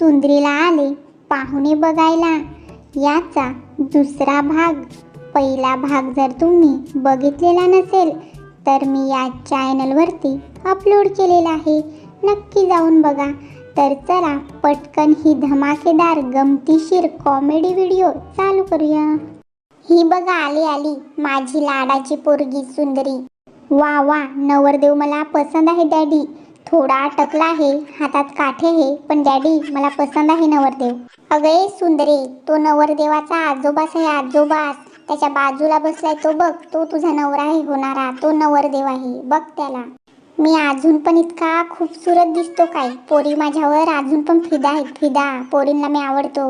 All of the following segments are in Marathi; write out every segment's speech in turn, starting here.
सुंदरीला आले पाहुणे बघायला. याचा दुसरा भाग पहिला भाग जर तुम्ही बघितलेला नसेल तर मी या चॅनलवरती अपलोड केलेला आहे. नक्की जाऊन बघा. तर चला पटकन ही धमाकेदार गमतीशीर कॉमेडी व्हिडिओ चालू करूया. ही बघा आली आली माझी लाडाची पोरगी सुंदरी. वा वा नवरदेव मला पसंत आहे डॅडी. थोडा अटकला आहे हातात काठे आहे पण डॅडी मला पसंद आहे नवरदेव. अगे सुंदरे तो नवरदेवाचा आजोबास आहे आजोबास त्याच्या बाजूला बसलाय तो बघ तो तुझा नवरा आहे होणारा. तो नवरदेव आहे बघ त्याला. मी अजून पण इतका खूपसूरत दिसतो काय? पोरी माझ्यावर अजून पण फिदा आहेत फिदा. पोरींना मी आवडतो.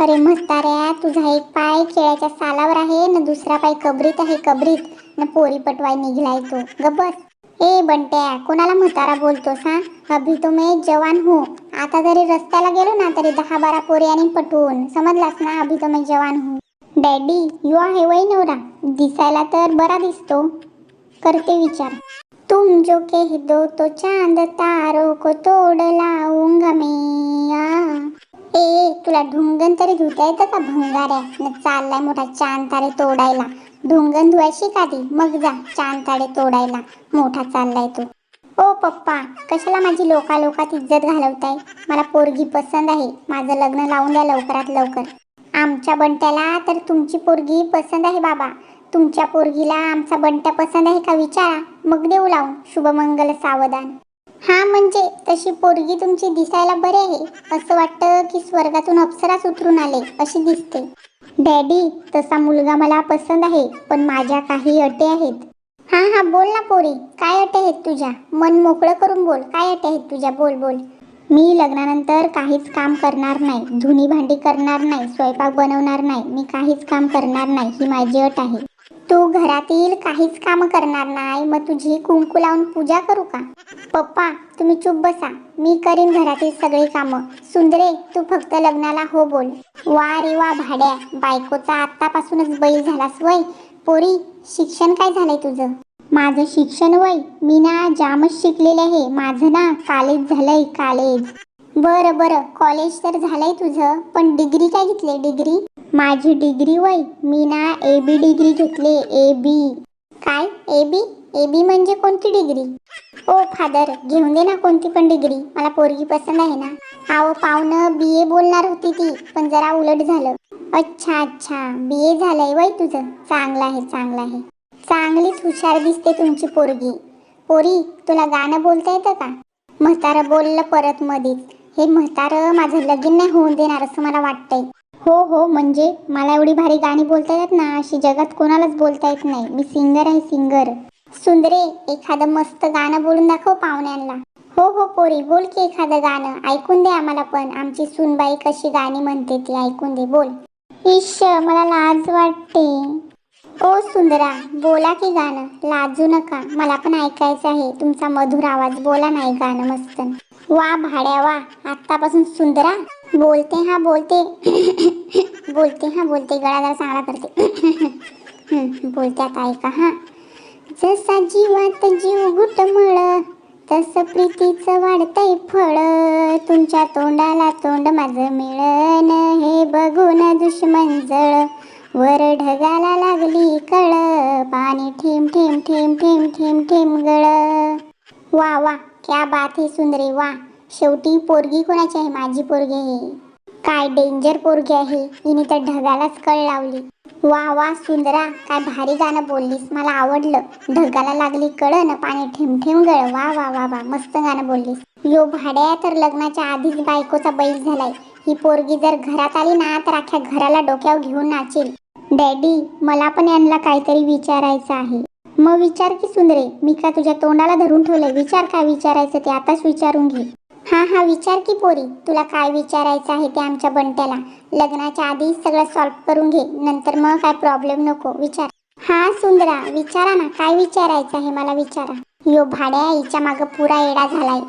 अरे म्हाताऱ्या तुझा एक पाय केळ्याच्या सालावर आहे न दुसरा पाय कबरीत आहे कबरीत. न पोरी पटवाय निघलाय तो. गबस ए बंट्या कोणाला म्हातारा बोलतोस हा? अभि तो मैं जवान हूँ. आता जरी रस्त्याला गेलो ना तरी दहा बारा पोरी आणि पटवून समजलास ना? अभि तो मैं जवान हूँ. डॅडी यू आहे वय नवरा दिसायला तर बरा दिसतो. करते विचार. तुम जो कह दो तो चांद तारो को तोड लाऊंगा मैं. तुला ढुंगण तरी धुता येतं का भंगाऱ्या? न चाललाय मोठा चांद तारे तोडायला. ढुंगण धुवायची का ती मग जा चांद तारे तोडायला. मोठा चाललाय तो. ओ पप्पा कशाला माझी लोका लोकात इज्जत घालवताय? मला पोरगी पसंत आहे. माझं लग्न लावून द्या लवकरात लवकर. आमच्या बंट्याला तर तुमची पोरगी पसंत आहे बाबा. तुमच्या पोरगीला आमचा बंट्या पसंत आहे का विचारा. मग देऊ लावून. शुभमंगल सावधान. हा म्हणजे तशी पोरगी तुमची दिसायला बरे आहे. असं वाटतं की स्वर्गातून अप्सराच उतरून आले अशी दिसते. डॅडी तसा मुलगा मला पसंत आहे पण माझ्या काही अटी आहेत. हा हा बोल ना पोरी काय अटी आहेत तुझ्या? मन मोकळं करून बोल काय अटी आहेत तुझ्या? बोल बोल. मी लग्नानंतर काहीच काम करणार नाही धुनी भांडी करणार नाही स्वयंपाक बनवणार नाही मी काहीच काम करणार नाही ही माझी अट आहे. तू घरातील काहीच काम करणार नाही. मग तुझी कुंकू लावून पूजा करू का? पप्पा तुम्ही चुप बसा. मी करीन घरातील सगळी कामं. सुंदरे तू फक्त लग्नाला हो बोल. वा रे वा भाड्या. बायकोचा आत्तापासूनच बैल झालास वय. पोरी शिक्षण काय झालंय तुझं? माझं शिक्षण वय. मी ना जामच शिकलेले आहे. माझं ना कॉलेज झालंय कॉलेज बरं बरं. कॉलेज तर झालंय तुझं. पण डिग्री काय घेतली डिग्री माझी डिग्री वय मी ना ए बी डिग्री घेतली ए बी काय? ए बी ए बी म्हणजे कोणती डिग्री? ओ फादर घेऊन दे ना कोणती पण डिग्री. मला पोरगी पसंत आहे ना. अहो पाहुणं बी ए बोलणार होती ती पण जरा उलट झालं. अच्छा अच्छा. बी ए झालंय वय तुझं. चांगलं आहे चांगलं आहे. चांगलीच हुशार दिसते तुमची पोरगी. पोरी तुला गाणं बोलता येतं का? म्हातारं बोललं परत मध्ये हे म्हातारं माझं लगीन नाही होऊन देणार असं मला वाटतंय. हो हो म्हणजे मला एवढी भारी गाणी बोलता येतात ना अशी जगात कोणालाच बोलता येत नाही. मी सिंगर आहे सिंगर. सुंदरे एखादं मस्त गाणं बोलून दाखव पाहुण्यांना. हो हो पोरी बोल की एखादं गाणं. ऐकून दे आम्हाला पण. आमची सुनबाई कशी गाणी म्हणते ती ऐकून दे. बोल. इश मला लाज वाटते. ओ सुंदरा बोला की गाणं. लाजू नका. मला पण ऐकायचं आहे. तुमचा मधुर आवाज. बोला नाही गाणं मस्त. वा भाड्या वा. आत्तापासून सुंदरा? बोलते हा बोलते. बोलते हा बोलते. गळा जरा चांगला करते. बोलते आता ऐका हा. जसा जीवात जीव घुटमळ तस प्रीतीचं वाढतंय फळ. तुमच्या तोंडाला तोंड माझं मिळन हे बघून दुश्मन जळ. वर ढगाला लागली कळ पाणी ठेम ठेम ठेम ठेम ठेम ठेम गळ. वा वा. क्या बात है सुंदरी वा. शेवटी पोरगी कोणाची आहे? माझी पोरगी आहे. काय डेंजर पोरगी आहे? हिने तर ढगालाच कळ लावली. वा वा सुंदरा काय भारी गाणं बोललीस. मला आवडलं. ढगाला लागली कळ ना पाणी ठेम ठेम गळ. वा वा वा वा मस्त गाणं बोललीस. यो भाड्या तर लग्नाच्या आधीच बायकोचा बैल झालाय. ही पोरगी जर घरात आली ना तर अख्ख्या घराला डोक्यावर घेऊन नाचेल. डॅडी मला पण यांना काहीतरी विचारायचं आहे. मग विचार की सुंदरे मी का तुझ्या तोंडाला धरून ठेवलंय? विचार काय विचारायचं ते आताच विचारून घे. हां हां विचार की पोरी. तुला काय विचारायचं आहे ते आमच्या बंट्याला. लग्नाच्या आधी सगळं सॉल्व करून घे. नंतर मग काय प्रॉब्लेम नको. विचार. हा सुंदरा विचारा ना. काय विचारायचं आहे मला विचारा. यो भाड्या आईच्या मागं पुरा येडा झालाय.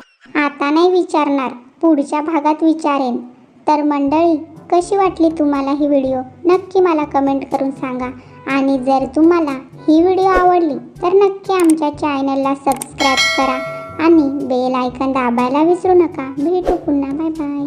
आता नाही विचारणार. पुढच्या भागात विचारेन. तर मंडळी कशी वाटली तुम्हाला ही व्हिडिओ नक्की मला कमेंट करून सांगा. आणि जर तुम्हाला ही व्हिडिओ आवडली तर नक्की आमच्या चॅनलला सबस्क्राईब करा. आणि बेल आयकन दाबायला विसरू नका. भेटू पुन्हा. Bye bye.